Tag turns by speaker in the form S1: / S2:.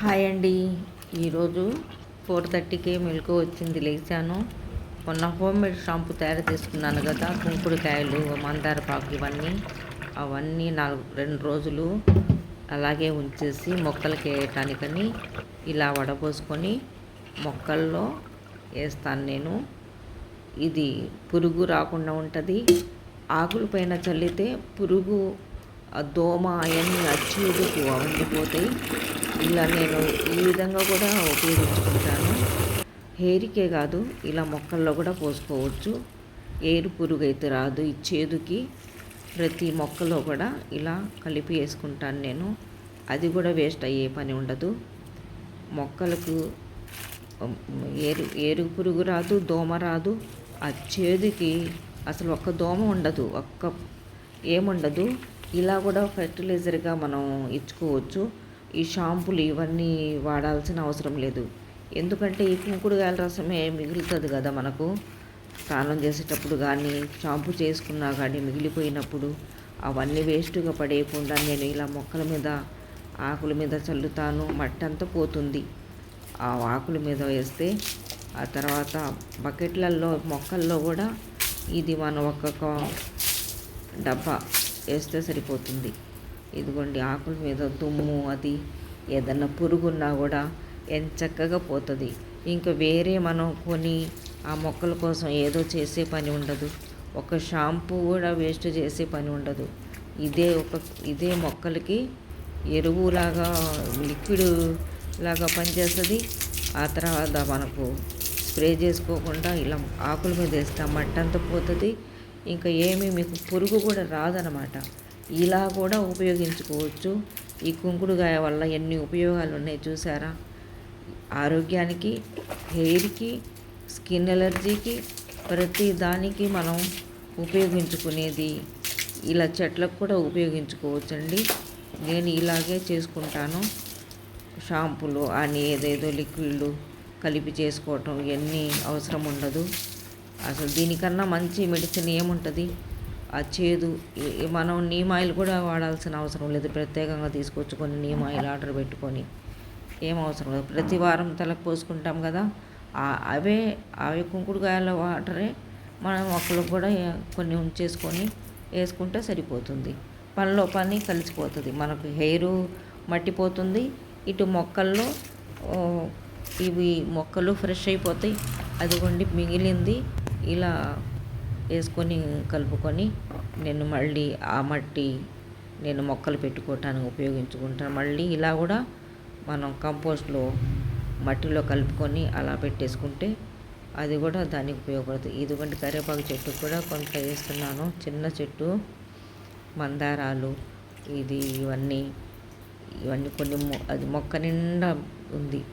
S1: Hi అండి. ఈరోజు four థర్టీకే మెలకు వచ్చింది లేచాను. మొన్న హోమ్ మేడ్ షాంపూ తయారు చేసుకున్నాను కదా కుంకుడుకాయలు మందారపాకు ఇవన్నీ. అవన్నీ నాలుగు రెండు రోజులు అలాగే ఉంచేసి మొక్కలకి వేయటానికని ఇలా వడపోసుకొని మొక్కల్లో వేస్తాను నేను. ఇది పురుగు రాకుండా ఉంటుంది. ఆకుల పైన చల్లితే పురుగు దోమ అవన్నీ అచ్చుడుకు అవన్నీ పోతాయి ఇలా నేను ఈ విధంగా కూడా ఉపయోగించుకుంటాను. హెయిర్కే కాదు ఇలా మొక్కల్లో కూడా పోసుకోవచ్చు. ఏరు పురుగు అయితే రాదు ఈ చేదుకి. ప్రతి మొక్కలో కూడా ఇలా కలిపి వేసుకుంటాను నేను. అది కూడా వేస్ట్ అయ్యే పని ఉండదు. మొక్కలకు ఏరు ఏరు పురుగు రాదు దోమ రాదు. ఆ చేదుకి అసలు ఒక్క దోమ ఉండదు ఒక్క ఏముండదు. ఇలా కూడా ఫెర్టిలైజర్గా మనం ఇచ్చుకోవచ్చు. ఈ షాంపులు ఇవన్నీ వాడాల్సిన అవసరం లేదు. ఎందుకంటే ఈ కుంకుడుగాయల రసమే మిగులుతుంది కదా మనకు. స్నానం చేసేటప్పుడు కానీ షాంపూ చేసుకున్నా కానీ మిగిలిపోయినప్పుడు అవన్నీ వేస్ట్గా పడేయకుండా నేను ఇలా మొక్కల మీద ఆకుల మీద చల్లుతాను. మట్టి అంతా పోతుంది. ఆ ఆకుల మీద వేస్తే ఆ తర్వాత బకెట్లలో మొక్కల్లో కూడా ఇది మనం ఒక్కొక్క డబ్బా వేస్తే సరిపోతుంది. ఇదిగోండి ఆకుల మీద దుమ్ము అది ఏదన్నా పురుగున్నా కూడా ఎంచక్కగా పోతుంది. ఇంకా వేరే మనం కొని ఆ మొక్కల కోసం ఏదో చేసే పని ఉండదు. ఒక షాంపూ కూడా వేస్ట్ చేసే పని ఉండదు. ఇదే ఒక ఇదే మొక్కలకి ఎరువులాగా లిక్విడ్ లాగా పనిచేస్తుంది. ఆ తర్వాత మనకు స్ప్రే చేసుకోకుండా ఇలా ఆకుల మీద వేస్తే ఆ పోతుంది. ఇంకా ఏమీ మీకు పురుగు కూడా రాదనమాట ఇలా కూడా ఉపయోగించుకోవచ్చు. ఈ కుంకుడుగాయ వల్ల ఎన్ని ఉపయోగాలు ఉన్నాయి చూసారా? ఆరోగ్యానికి హెయిర్కి స్కిన్ ఎలర్జీకి ప్రతి దానికి మనం ఉపయోగించుకునేది ఇలా చెట్లకు కూడా ఉపయోగించుకోవచ్చండి. నేను ఇలాగే చేసుకుంటాను. షాంపులు అని ఏదేదో లిక్విడ్లు కలిపి చేసుకోవటం ఇవన్నీ అవసరం ఉండదు. అసలు దీనికన్నా మంచి మెడిసిన్ ఏముంటుంది? ఆ చేదు మనం నీమ్ ఆయిల్ కూడా వాడాల్సిన అవసరం లేదు. ప్రత్యేకంగా తీసుకొచ్చుకొని నీమ్ ఆయిల్ ఆర్డర్ పెట్టుకొని ఏం అవసరం లేదు. ప్రతి వారం తలకు పోసుకుంటాం కదా. అవే అవి కుంకుడుకాయల వాటరే మనం మొక్కలకు కూడా కొన్ని ఉంచేసుకొని వేసుకుంటే సరిపోతుంది. పనిలో పని కలిసిపోతుంది. మనకు హెయిర్ మట్టిపోతుంది. ఇటు మొక్కల్లో ఇవి మొక్కలు ఫ్రెష్ అయిపోతాయి. అదిగోండి మిగిలింది. ఇలా వేసుకొని కలుపుకొని నేను మళ్ళీ ఆ మట్టి నేను మొక్కలు పెట్టుకోవటానికి ఉపయోగించుకుంటాను మళ్ళీ ఇలా కూడా మనం కంపోస్ట్లో మట్టిలో కలుపుకొని అలా పెట్టేసుకుంటే అది కూడా దానికి ఉపయోగపడుతుంది. ఇదిగోండి కరివేపాకు చెట్టు కూడా కొంత వేస్తున్నాను. చిన్న చెట్టు మందారాలు ఇది ఇవన్నీ ఇవన్నీ కొన్ని మొ- అది మొక్క నిండా ఉంది.